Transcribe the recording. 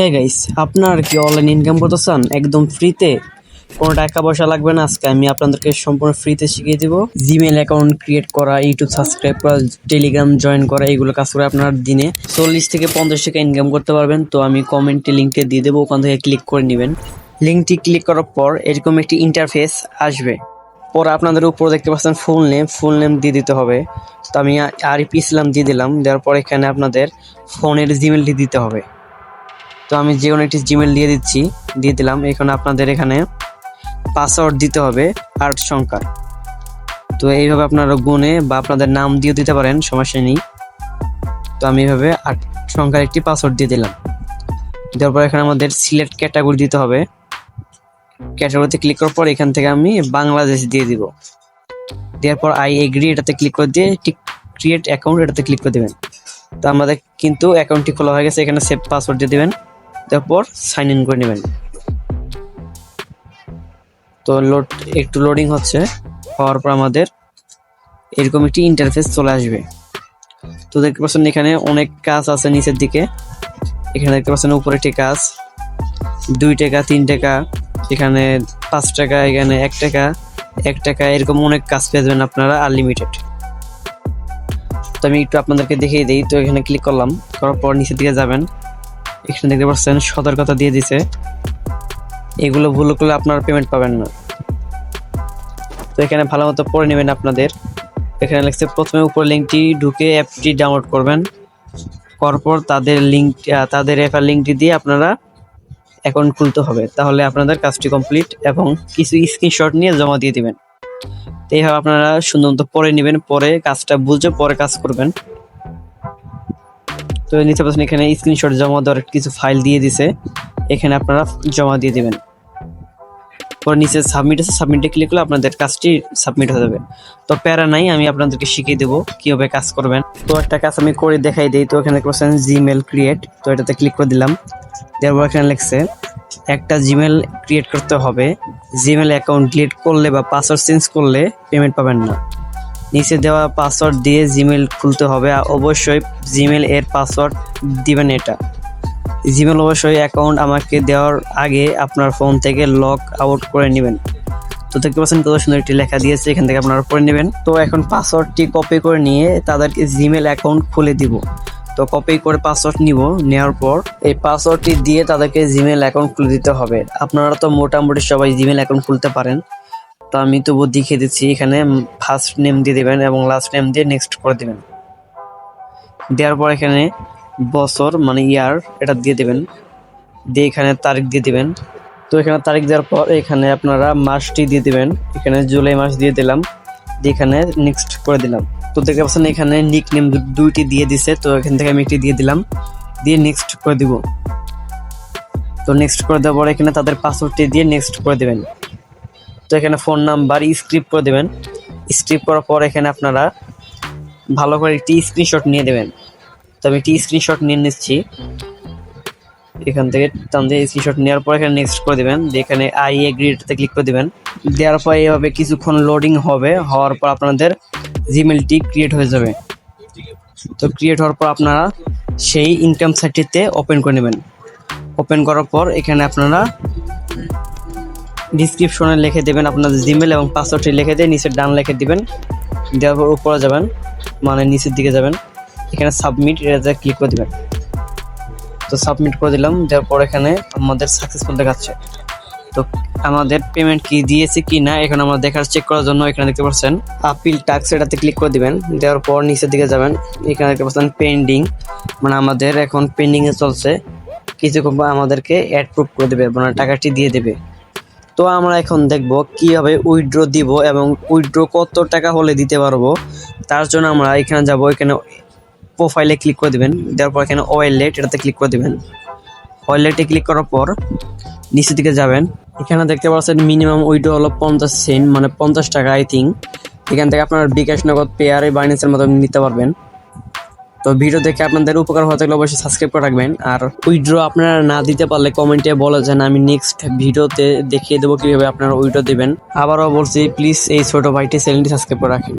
হ্যাঁ গাইস আপনার কি অনলাইন ইনকাম করতে চান একদম ফ্রিতে কোনো টাকা পয়সা লাগবে না আজকে, আমি আপনাদেরকে সম্পূর্ণ ফ্রিতে শিখিয়ে দেবো। জিমেল অ্যাকাউন্ট ক্রিয়েট করা ইউটিউব সাবস্ক্রাইব করা টেলিগ্রাম জয়েন করা এইগুলো কাজ করে আপনার দিনে চল্লিশ থেকে পঞ্চাশ টাকা ইনকাম করতে পারবেন। তো আমি কমেন্টে লিঙ্কটা দিয়ে দেবো, ওখান থেকে ক্লিক করে নেবেন। লিঙ্কটি ক্লিক করার পর এরকম একটি ইন্টারফেস আসবে। পরে আপনাদের উপর দেখতে পাচ্ছেন ফুল নেম ফুল নেম দিয়ে দিতে হবে। তো আমি আরিফ ইসলাম দিয়ে দিলাম, দেওয়ার পর এখানে আপনাদের ফোনের জিমেলটি দিতে হবে। তো আমি যে কোনো একটি জিমেল দিয়ে দিচ্ছি, দিয়ে দিলাম। এখানে আপনাদের এখানে পাসওয়ার্ড দিতে হবে আট সংখ্যার তো এইভাবে আপনারা গুনে বা আপনাদের নাম দিয়ে দিতে পারেন, সমস্যা নেই। তো আমি এইভাবে আট সংখ্যার একটি পাসওয়ার্ড দিয়ে দিলাম। দেওয়ার পর এখানে আমাদের সিলেক্ট ক্যাটাগরি দিতে হবে। ক্যাটাগরিতে ক্লিক করার পর এখান থেকে আমি বাংলাদেশ দিয়ে দিব। দেওয়ার পর আই এগ্রি এটাতে ক্লিক করে দিয়ে ঠিক ক্রিয়েট অ্যাকাউন্ট এটাতে ক্লিক করে দেবেন। তো আমাদের কিন্তু অ্যাকাউন্টটি খোলা হয়ে গেছে, এখানে সেভ পাসওয়ার্ড দিয়ে দেবেন। তারপর সাইন ইন করে নেবেন। তো লোড একটু লোডিং হচ্ছে, হওয়ার পর আমাদের এরকম একটি ইন্টারফেস চলে আসবে। তো দেখতে পাচ্ছেন এখানে অনেক কাজ আছে নিচের দিকে। এখানে দেখতে পাচ্ছেন উপরে একটি কাজ, দুই টাকা, তিন টাকা, এখানে পাঁচ টাকা, এখানে এক টাকা এক টাকা, এরকম অনেক কাজ পেয়ে যাবেন আপনারা আনলিমিটেড তো আমি একটু আপনাদেরকে দেখিয়ে দিই, তো এখানে ক্লিক করলাম, করার পর নিচের দিকে যাবেন। এখানে দেখতে পাচ্ছেন সতর্কতা দিয়ে দিছে। এগুলো ভুল করলে আপনারা পেমেন্ট পাবেন না। তো এখানে ভালো মতো পড়ে নেবেন আপনাদের। এখানে লিখছে, প্রথমে উপর লিঙ্কটি ঢুকে অ্যাপটি ডাউনলোড করবেন। করার তাদের লিঙ্ক তাদের রেফার লিঙ্কটি দিয়ে আপনারা অ্যাকাউন্ট খুলতে হবে। তাহলে আপনাদের কাজটি কমপ্লিট এবং কিছু স্ক্রিনশট নিয়ে জমা দিয়ে দিবেন। এইভাবে আপনারা সুন্দর মতো পরে নেবেন, পরে কাজটা বুঝে পরে কাজ করবেন। তো নিচে পাচ্ছেন এখানে স্ক্রিনশট জমা দেওয়ার কিছু ফাইল দিয়ে দিছে। এখানে আপনারা জমা দিয়ে দিবেন। পরে নিচে সাবমিট আছে সাবমিটে ক্লিক করলে আপনাদের কাজটি সাবমিট হয়ে যাবে। তো প্যারা নাই, আমি আপনাদেরকে শিখিয়ে দেবো কীভাবে কাজ করবেন। তো একটা কাজ আমি করে দেখাই দিই। তো এখানে করছেন জিমেল ক্রিয়েট তো এটাতে ক্লিক করে দিলাম। দেওয়ার পর এখানে লিখছে, একটা জিমেল ক্রিয়েট করতে হবে। জিমেল অ্যাকাউন্ট ডিলিট করলে বা পাসওয়ার্ড চেঞ্জ করলে পেমেন্ট পাবেন না। নিচে দেওয়া পাসওয়ার্ড দিয়ে জিমেল খুলতে হবে। অবশ্যই জিমেল এর পাসওয়ার্ড দিবেন এটা। জিমেল অবশ্যই অ্যাকাউন্ট আমাকে দেওয়ার আগে আপনার ফোন থেকে লক আউট করে নেবেন। তো দেখতে পাচ্ছেন কত সুন্দর একটি লেখা দিয়েছে, এখান থেকে আপনারা পড়ে নেবেন। তো এখন পাসওয়ার্ডটি কপি করে নিয়ে তাদেরকে জিমেল অ্যাকাউন্ট খুলে দিব। তো কপি করে পাসওয়ার্ড নিব, নেওয়ার পর এই পাসওয়ার্ডটি দিয়ে তাদেরকে জিমেল অ্যাকাউন্ট খুলে দিতে হবে। আপনারা তো মোটামুটি সবাই জিমেল অ্যাকাউন্ট খুলতে পারেন। তো আমি তবু দেখিয়ে দিচ্ছি। এখানে ফার্স্ট নেম দিয়ে দেবেন এবং লাস্ট নেম দিয়ে নেক্সট করে দেবেন। দেওয়ার পর এখানে বছর মানে ইয়ার এটা দিয়ে দেবেন। দিয়ে এখানে তারিখ দিয়ে দিবেন। তো এখানে তারিখ দেওয়ার পর এখানে আপনারা মাসটি দিয়ে দিবেন। এখানে জুলাই মাস দিয়ে দিলাম। দিয়ে এখানে নেক্সট করে দিলাম। তো দেখতে পাচ্ছেন এখানে নিক নেম দুইটি দিয়ে দিছে। তো এখান থেকে আমি একটি দিয়ে দিলাম। দিয়ে নেক্সট করে দিব। তো নেক্সট করে দেওয়ার পর এখানে তাদের পাসওয়ার্ডটি দিয়ে নেক্সট করে দেবেন। তো এখানে ফোন নাম্বার স্ক্রিপ্ট করে দেবেন। স্ক্রিপ্ট করার পর এখানে আপনারা ভালো করে একটি স্ক্রিনশট নিয়ে দেবেন তো আমি একটি স্ক্রিনশট নিয়ে নিচ্ছি। এখান থেকে টান দিয়ে স্ক্রিনশট নেওয়ার পর এখানে নেক্সট করে দেবেন। এখানে আই এগ্রিতে ক্লিক করে দেবেন। দেওয়ার পর এইভাবে কিছুক্ষণ লোডিং হবে। হওয়ার পর আপনাদের জিমেলটি ক্রিয়েট হয়ে যাবে। তো ক্রিয়েট হওয়ার পর আপনারা সেই ইনকাম সাইটটিতে ওপেন করে নেবেন। ওপেন করার পর এখানে আপনারা ডিসক্রিপশনে লিখে দেবেন আপনাদের জিমেল এবং পাসওয়ার্ডটি লিখে দিয়ে নিচে ডান লিখে দিবেন। দেওয়ার পর উপরে যাবেন মানে নিচের দিকে যাবেন। এখানে সাবমিট এটাতে ক্লিক করে দেবেন। তো সাবমিট করে দিলাম, দেওয়ার পর এখানে আমাদের সাকসেসফুল দেখাচ্ছে। তো আমাদের পেমেন্ট কি দিয়েছে কি না, এখন আমরা দেখার চেক করার জন্য এখানে দেখতে পাচ্ছেন আপিল টাক্স এটাতে ক্লিক করে দিবেন। দেওয়ার পর নিচের দিকে যাবেন, এখানে দেখতে পাচ্ছেন পেন্ডিং মানে আমাদের এখন পেন্ডিংয়ে চলছে। কিছুক্ষণ পর আমাদেরকে অ্যাড প্রুফ করে দেবে মানে টাকাটি দিয়ে দেবে। তো আমরা এখন দেখব কীভাবে উইড্রো দিব এবং উইথড্র কত টাকা হলে দিতে পারব। তার জন্য আমরা এখানে যাব, এখানে প্রোফাইলে ক্লিক করে দিবেন। দেওয়ার পর এখানে ওয়ালেট এটাতে ক্লিক করে দিবেন। ওয়ালেটে ক্লিক করার পর নিচের দিকে যাবেন। এখানে দেখতে পাচ্ছেন মিনিমাম উইড্রো হলো পঞ্চাশ সেন্ট মানে পঞ্চাশ টাকা আই থিঙ্ক এখান থেকে আপনার বিকাশ নগদ পেয়ারে বাইন্যান্সের মতো নিতে পারবেন। তো ভিডিও দেখে আপনাদের উপকার হয়ে থাকলে অবশ্যই সাবস্ক্রাইব করে রাখবেন। আর উইড্রো আপনারা না দিতে পারলে কমেন্টে বলে যান আমি নেক্সট ভিডিওতে দেখিয়ে দেবো কীভাবে আপনারা উইড্রো দেবেন। আবারও বলছি প্লিজ এই ছোটো ভাইটি চ্যানেলটি সাবস্ক্রাইব করে রাখেন।